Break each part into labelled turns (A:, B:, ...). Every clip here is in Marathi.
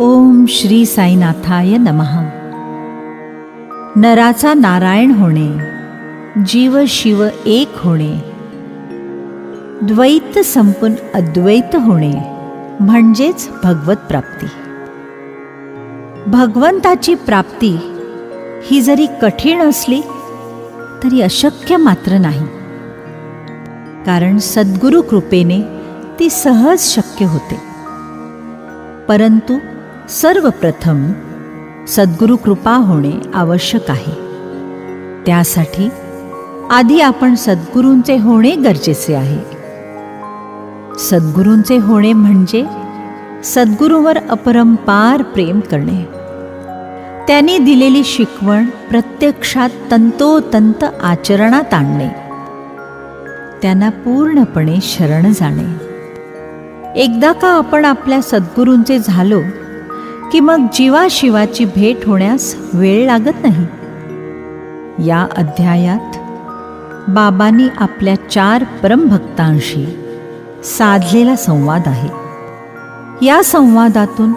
A: ओम श्री साईनाथाय नमः. नराचा नारायण होणे जीव शिव एक होणे द्वैत संपून अद्वैत होणे म्हणजेच भगवत प्राप्ती. भगवंताची प्राप्ती ही जरी कठीण असली तरी अशक्य मात्र नाही. कारण सद्गुरु कृपेने ती सहज शक्य होते. परंतु सर्वप्रथम सद्गुरु कृपा होणे आवश्यक आहे. त्यासाठी आधी आपण सद्गुरूंचे होणे गरजेचे आहे. सद्गुरूंचे होणे म्हणजे सद्गुरूवर अपरंपार प्रेम करणे. त्यांनी दिलेली शिकवण प्रत्यक्षात तंतोतंत आचरणात आणणे. त्यांना पूर्णपणे शरण जाणे. एकदा का आपण आपल्या सद्गुरूंचे झालो की मग जीवाशिवाची भेट होण्यास वेळ लागत नाही? या अध्यायात बाबांनी आपल्या चार परमभक्तांशी साधलेला संवाद आहे. या संवादातून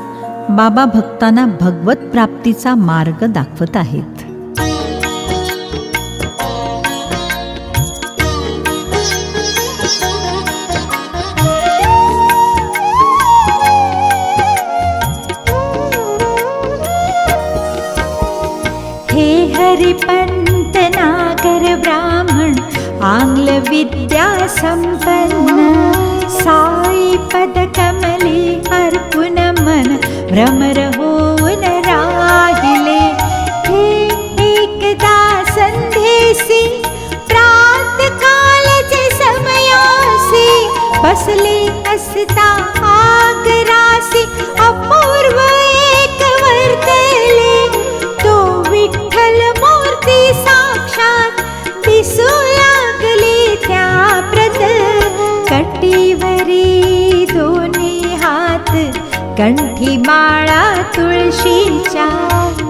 A: बाबा भक्तांना भगवत प्राप्तीचा मार्ग दाखवत आहेत.
B: आङ्ग्लविद्यासम्पन्न साई पदकमले अर्पुनमन भ्रमरहो न राहिले हे एकदा आङ्ग्ल विद्याम्पन्न समयासि। बसले हर्पनम आगरासि प्रा वरी दोन्ही हात कंठी माळा तुळशीच्या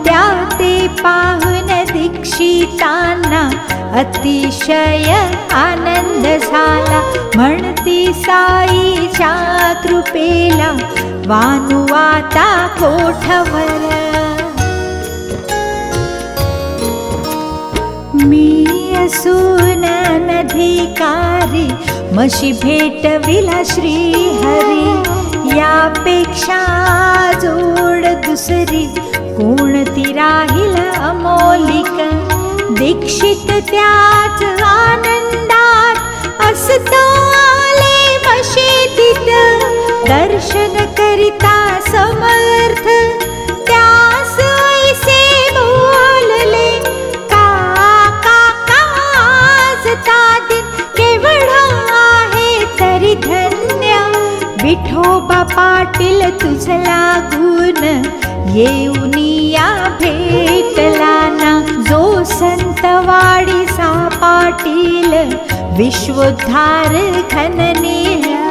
B: त्या ते पाहून दीक्षितांना अतिशय आनंद झाला. म्हणती साईच्या कृपेला वानुवाता कोठवर. मी असून नधिकारी मशी भेटविला श्रीहरी यापेक्षा जोड दुसरी कोणती राहील अमोलिक? दीक्षित त्याच आनंदात असतो आले मशी दर्शन करिता समर्थ पाटील तुझला गुण येऊनिया भेटला ना. जो संतवाडीसा पाटील विश्वोद्धार घननेला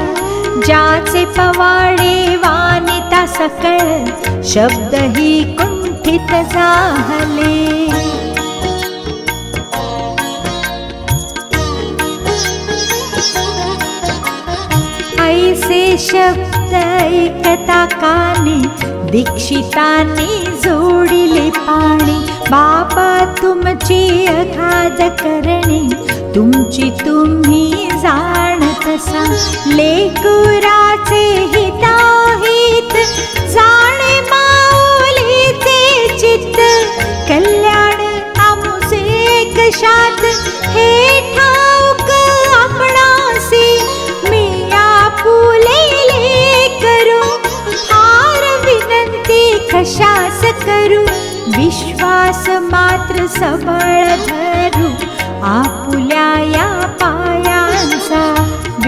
B: ज्याचे पवाडे वानिता सकळ शब्दही कुंठित झाले ऐसे शब्द ऐकता काने दीक्षितांनी जोडिले पाणी. बाबा तुमची अगाध करणे तुमची तुम्ही जाणतसा लेकुराचे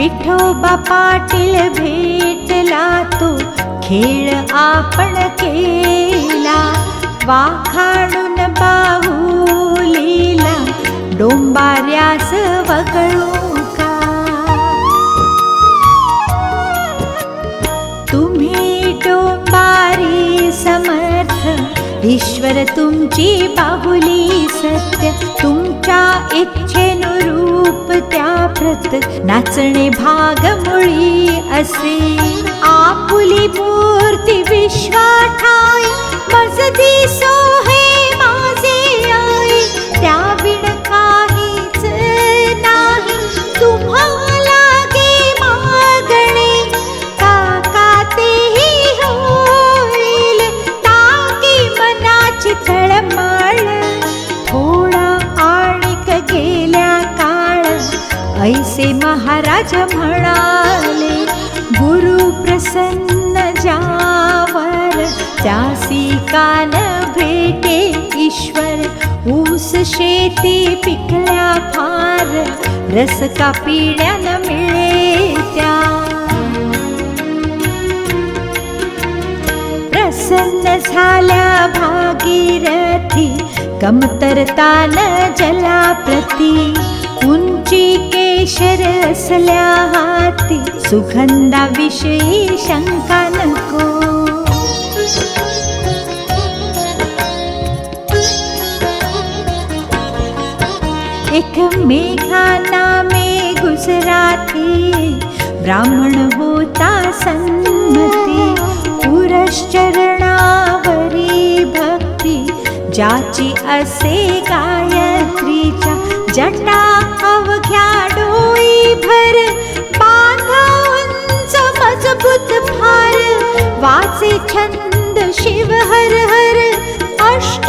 B: विठोबा पाटील भेटला तो. खेळ आपण केला. वाखाडून बाहुलीला डोंबाऱ्यास वगळू ईश्वर तुमची बाहुली सत्य तुमच्या इच्छेनुरूप त्या प्रत नाचणे भाग मुळी असे. आ त्यासी भेटे ईश्वर ऊस शेती पिकल्या फार रस का पिण्यान मिळे त्या. प्रसन्न झाल्या भागीरथी कमतरतान जलाप्रती उंची केशर असल्या हाती सुगंधाविषयी शंका एक मेघाना में गुजराती ब्राह्मण होता सन्मती पुरश्चरणावरी भक्ती ज्याची असे गायत्रीच्या जटा अवघ्या डोई भर बांधा मजबूत भार वाचे छंद शिव हर हर अष्ट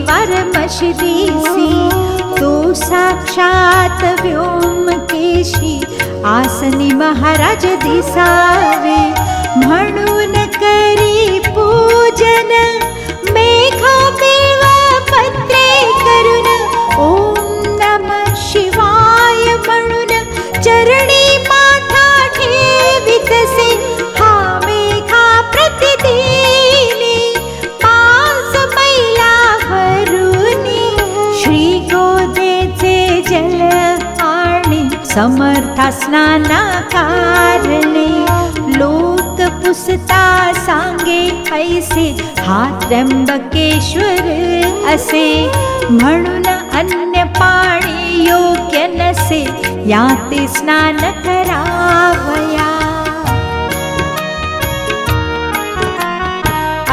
B: वारमशिदीसी तो साक्षात व्योमकेशी आसनी महाराज करी पूजन मेघा समर्था स्नाना कारणे लोक पुसता सांगे ऐसे हा त्र्यंबकेश्वर असे। म्हणून अन्य पाणी योग्य नसे याते स्नान करावया।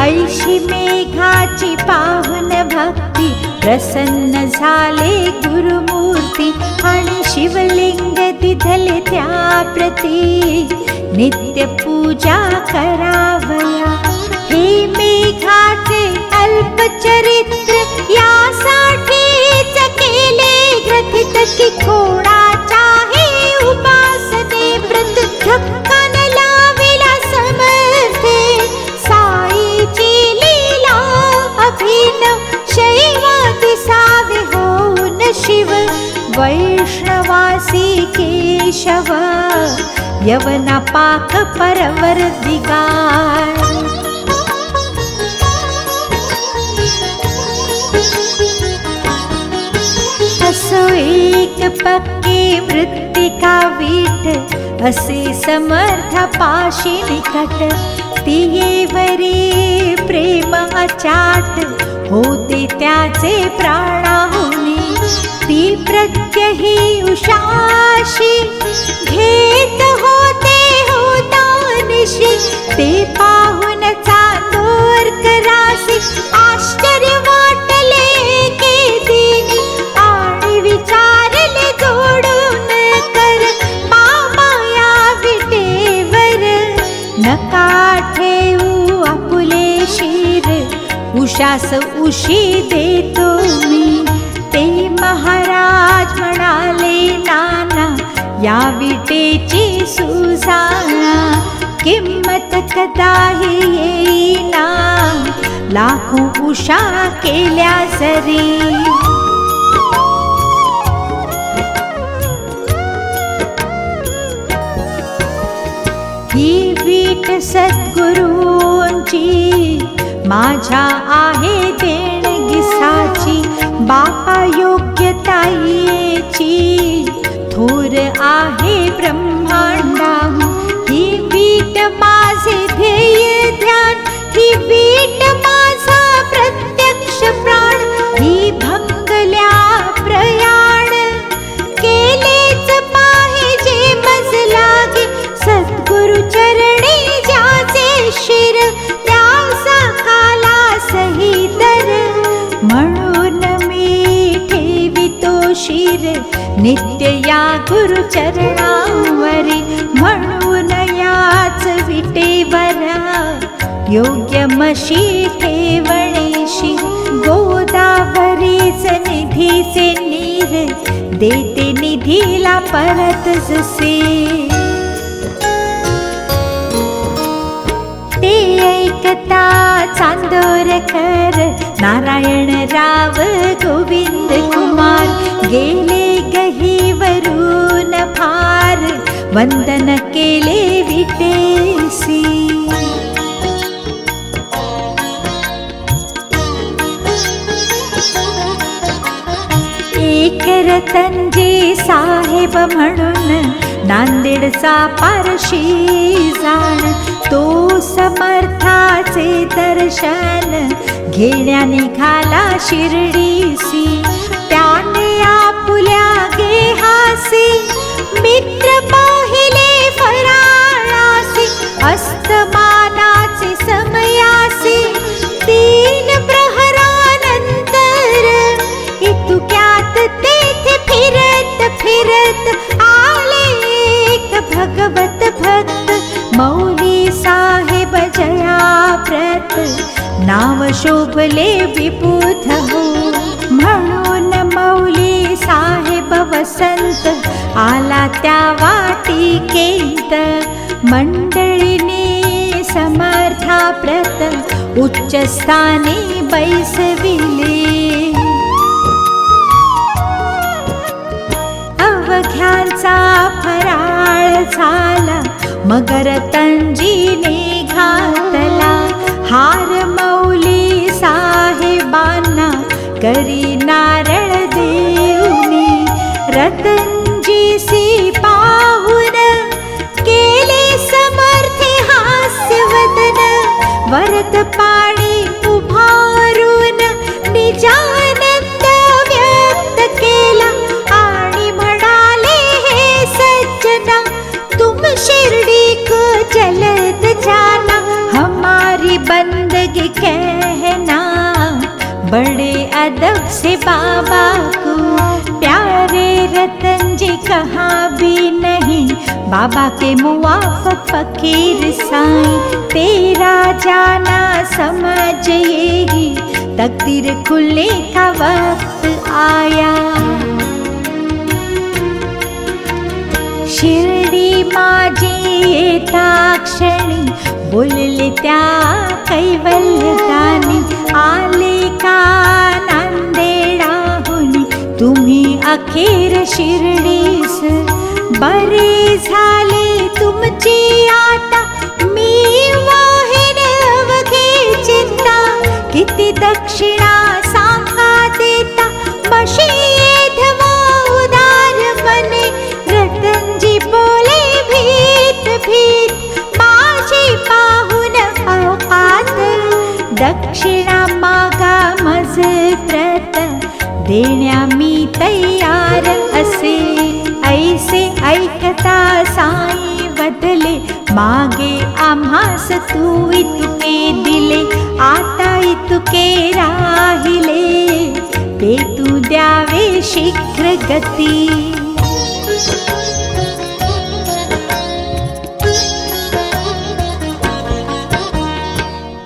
B: ऐशी मेघाची पाहुन भक्ती प्रसन्न झाले गुरुमूर्ती आणि शिवलिंग दिधले त्या प्रती. नित्य पूजा करावया. हे मेघाचे अल्पचरित्र यासाठीच केले ग्रथित की खोडाच्या वैष्णवासी केशव यवना पाक परवर असो एक पक्के मृत्तिका वीट असे समर्थ पाशी निकट तियेवरी प्रेम अचाट होते त्याचे प्राणा प्रत्यही उषाशी घेत होते होता निशी ते पाहून चांदोर करासी आश्चर्य वाटले के आणि विचारले जोडून कर बाबा या विटेवर नका ठेवू आपुले शिर. उषास उशी दे सुजाना कदाही येईना. लाखो उषा केल्या सरी ही वीट सद्गुरूंची माझ्या आहे देणगिसाची बापा योग्यतायेची. थोर आहे ब्रह्मांडा ही वीट माझे ध्येय ध्यान ही वीट माझा प्रत्यक्ष प्राण ही भंगल्या प्रयाण. केलेच पाहिजे मज लागे सद्गुरु चरणी ज्याचे शिर त्याचा काला सहितर म्हणून मी ठेवितो शिर नित्य या गुरु मशी ठेवणेशी गोदावरीच निधीचे नीर देते निधीला परत जसे. ते ऐकता चांदोरकर नारायण राव गोविंद कुमार गेले गहीवरून फार वंदन केले विटेसी. रतनजी साहेब म्हणून नांदेडचा पारशी जाण. तो समर्थाचे दर्शन घेण्या निघाला शिर्डीसी त्याने आपुल्या गेहासी मित्र पाहिले फराळासी असं फिरत आले एक भगवत भक्त मौली साहेब जयाप्रत नाव शोभले विबुध हो. म्हणून मौली साहेब वसंत आला त्या वाटिकेत मंडळीने समर्था प्रत उच्चस्थानी बैसविले. अवघ्यांचा फराळ झाला मगर तंजीने घातला हार मौली साहेबांना करीना बाबा को प्यारे रतन जी कहाँ भी नहीं। बाबा के मुआफ़ फकीर साईं तेरा जाना समझ यही तकदीर खुले का वक्त आया। शिर्डी माझी येता क्षणी बोलले त्या कैवल्यदानी। आले का नांदे तुम्ही अखेर शिर्डीस. बरे झाले तुमची आता मी वाहिन अवघे चिंता. किती दक्षिणा सांगा देता. मशीधवा उदार बने रतनजी बोले भीत भीत. माझी पाहून अवकात. दक्षिणा मागा मज प्रत देण्या आता साई बदले मागे आम्हास तू इतके दिले आता इतके राहिले ते तू द्यावे शीघ्र गती.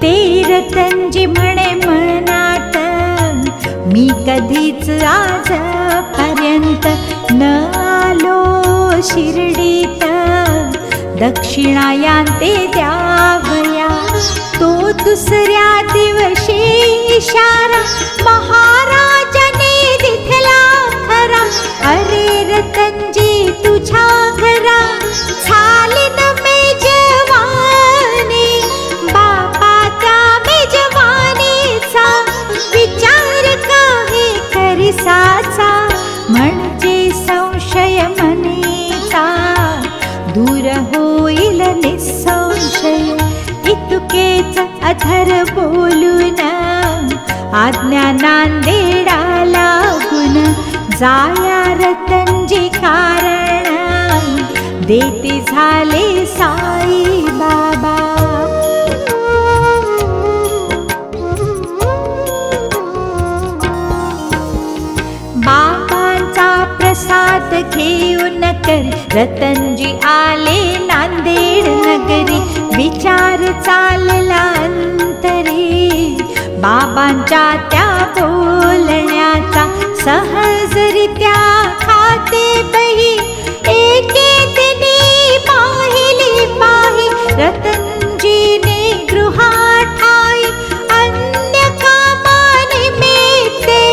B: ते रतनजी म्हणे मनात मी कधीच आजपर्यंत न आलो. शिर्डीत. दक्षिणायांते द्यावया तो दुसऱ्या दिवशी इशारा. महाराजाने दिखला खरा अरे रतनजी तुझ्या आज्ञा नांदेडा लागून जाया रतनजी कारण देते झाले साई बाबा. बाबांचा प्रसाद घेऊन कर. रतनजी आले नांदेड नगरी. विचार चालला अंतरी. बाबांच्या त्या बोलण्याचा सहजरित्या खाते बही. एके दिनी पाहिली पाही रतनजीने गृहाठाई अन्य कामानिमित्ते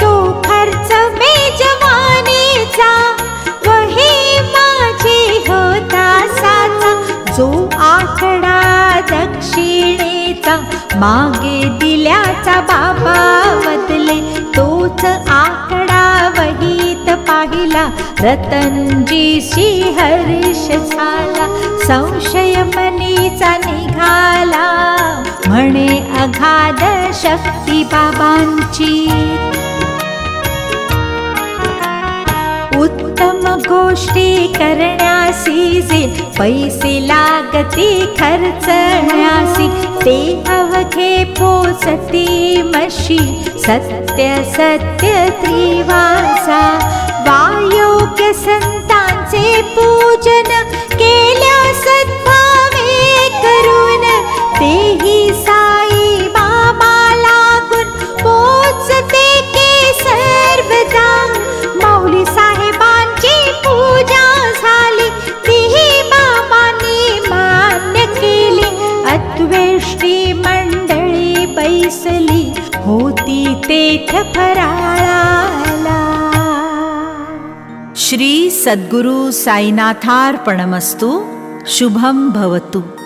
B: तो खर्च मेजवानीचा वही माझे होता साचा. जो आकडा दक्षिणेचा मागे रतनजीशी हर्ष झाला संशय मनीचा निघाला. म्हणे अगाध शक्ती बाबांची. उत्तम गोष्टी करण्यासी जे पैसे लागती खर्चण्यासी ते अवघे पोचती मशी सत्य सत्य त्रिवासा. वायोग्य संतांचे पूजन केल्या सद्भाव
A: श्री सद्गुरु साईनाथार्पणमस्तु शुभम भवतु।